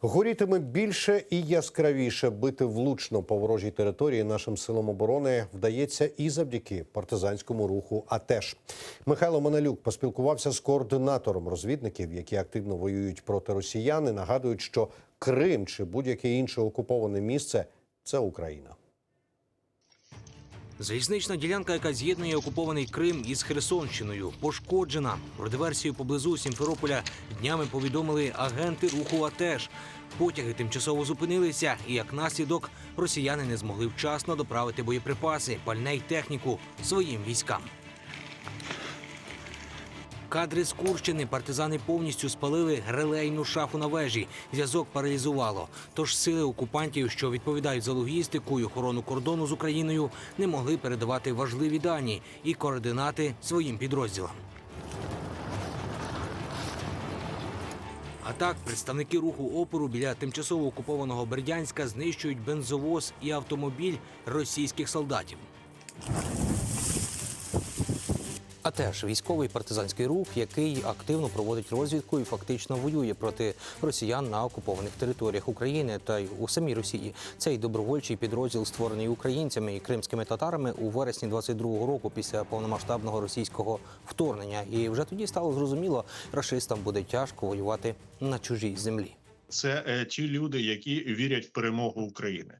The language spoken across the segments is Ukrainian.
Горітиме більше і яскравіше бити влучно по ворожій території нашим силам оборони вдається і завдяки партизанському руху. А теж Михайло Маналюк поспілкувався з координатором розвідників, які активно воюють проти росіян. і Нагадують, що Крим чи будь-яке інше окуповане місце це Україна. Залізнична ділянка, яка з'єднує окупований Крим із Херсонщиною, пошкоджена. Про диверсію поблизу Сімферополя днями повідомили агенти руху АТЕШ. Потяги тимчасово зупинилися, і як наслідок росіяни не змогли вчасно доправити боєприпаси, пальне й техніку своїм військам. Кадри з Курщини партизани повністю спалили релейну шафу на вежі. Зв'язок паралізувало. Тож сили окупантів, що відповідають за логістику і охорону кордону з Україною, не могли передавати важливі дані і координати своїм підрозділам. А так, представники руху опору біля тимчасово окупованого Бердянська знищують бензовоз і автомобіль російських солдатів. А теж військовий партизанський рух, який активно проводить розвідку і фактично воює проти росіян на окупованих територіях України та й у самій Росії. Цей добровольчий підрозділ створений українцями і кримськими татарами у вересні 22-го року після повномасштабного російського вторгнення. І вже тоді стало зрозуміло, рашистам буде тяжко воювати на чужій землі. це е, ті люди, які вірять в перемогу України.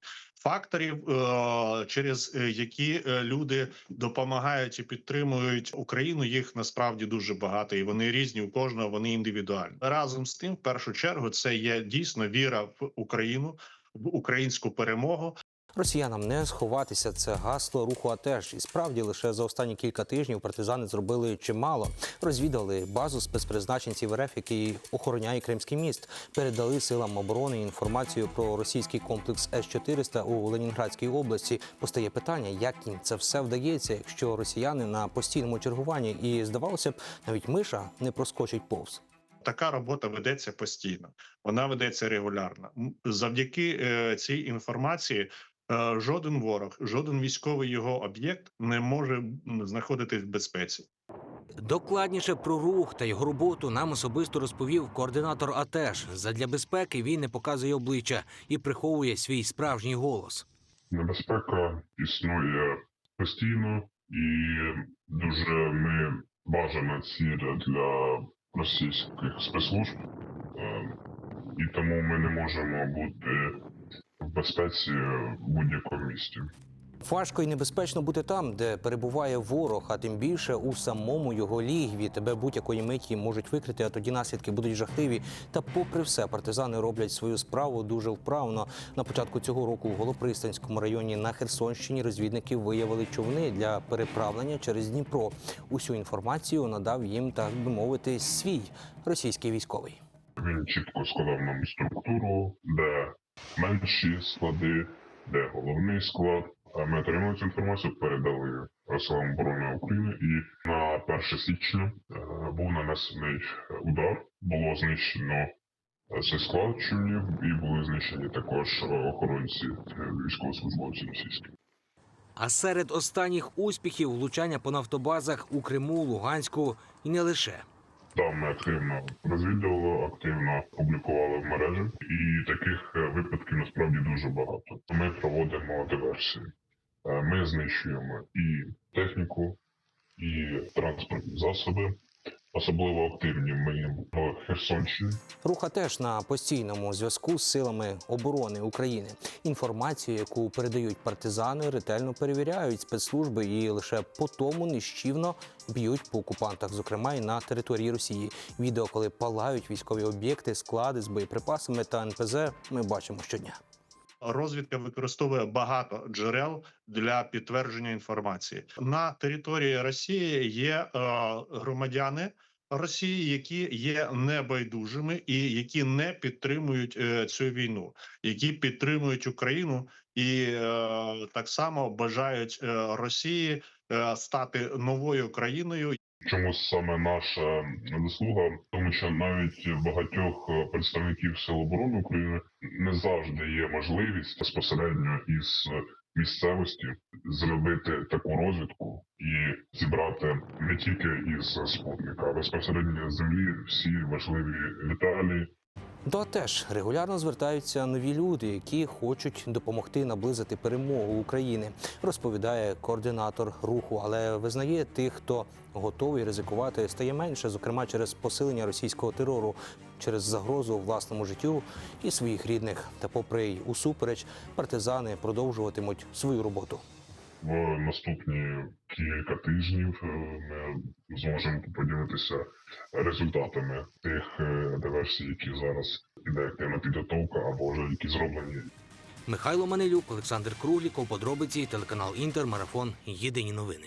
Факторів, е, через е, які е, люди допомагають і підтримують Україну, їх насправді дуже багато, і вони різні у кожного. Вони індивідуальні. Разом з тим, в першу чергу, це є дійсно віра в Україну, в українську перемогу. Росіянам не сховатися це гасло руху АТЕШ. І справді лише за останні кілька тижнів партизани зробили чимало. Розвідали базу спецпризначенців РФ, який охороняє Кримський міст. Передали силам оборони інформацію про російський комплекс С-400 у Ленінградській області. Постає питання, як їм це все вдається, якщо росіяни на постійному чергуванні і здавалося б, навіть миша не проскочить повз. Така робота ведеться постійно, вона ведеться регулярно. Завдяки е, цій інформації. Е, Жоден ворог, жоден військовий його об'єкт не може знаходитись в безпеці. Докладніше про рух та його роботу нам особисто розповів координатор АТЕШ. Задля безпеки він не показує обличчя і приховує свій справжній голос. Небезпека існує постійно і дуже ми бажана ціль для російських спецслужб, Е, і тому ми не можемо бути безпеці в будь-якому місті. Важко і небезпечно бути там, де перебуває ворог, а тим більше у самому його лігві. Тебе будь-якої миті можуть викрити, а тоді наслідки будуть жахливі. Та, попри все, партизани роблять свою справу дуже вправно. На початку цього року в Голопристанському районі на Херсонщині розвідники виявили човни для переправлення через Дніпро. Усю інформацію надав їм, так би мовити, свій російський військовий. Він чітко сказав нам структуру, де менші склади, де головний склад. Ми отримали цю інформацію, передали силам оборони України, і на 1 січня е, був нанесений удар. Було знищено е, цей склад човнів, і були знищені також охоронці е, військовослужбовці російські. А серед останніх успіхів влучання по нафтобазах у Криму, Луганську і не лише. Там ми активно розвідували, активно публікували в мережі, і таких е, випадків насправді дуже багато. Ми проводимо диверсії. Е, Ми знищуємо і техніку, і транспортні засоби. Особливо активні ми в Херсонщині. Руха теж на постійному зв'язку з силами оборони України. Інформацію, яку передають партизани, ретельно перевіряють спецслужби і лише по тому нищівно б'ють по окупантах, зокрема і на території Росії. Відео, коли палають військові об'єкти, склади з боєприпасами та НПЗ, ми бачимо щодня. Розвідка використовує багато джерел для підтвердження інформації. На території Росії є е, громадяни Росії, які є небайдужими і які не підтримують е, цю війну, які підтримують Україну і е, так само бажають е, Росії стати новою країною, Чому саме наша заслуга? Тому що навіть багатьох представників Сил оборони України не завжди є можливість безпосередньо із місцевості зробити таку розвідку і зібрати не тільки із спутника, а безпосередньо з землі всі важливі деталі. До теж регулярно звертаються нові люди, які хочуть допомогти наблизити перемогу України, розповідає координатор руху, але визнає тих, хто готовий ризикувати, стає менше, зокрема через посилення російського терору, через загрозу власному життю і своїх рідних. Та, попри й усупереч, партизани продовжуватимуть свою роботу. В наступні кілька тижнів е, ми зможемо поділитися результатами тих е, диверсій, які зараз іде активна підготовка або вже які зроблені Михайло Манилюк, Олександр Кругліков, подробиці, телеканал Інтер, марафон. Єдині новини.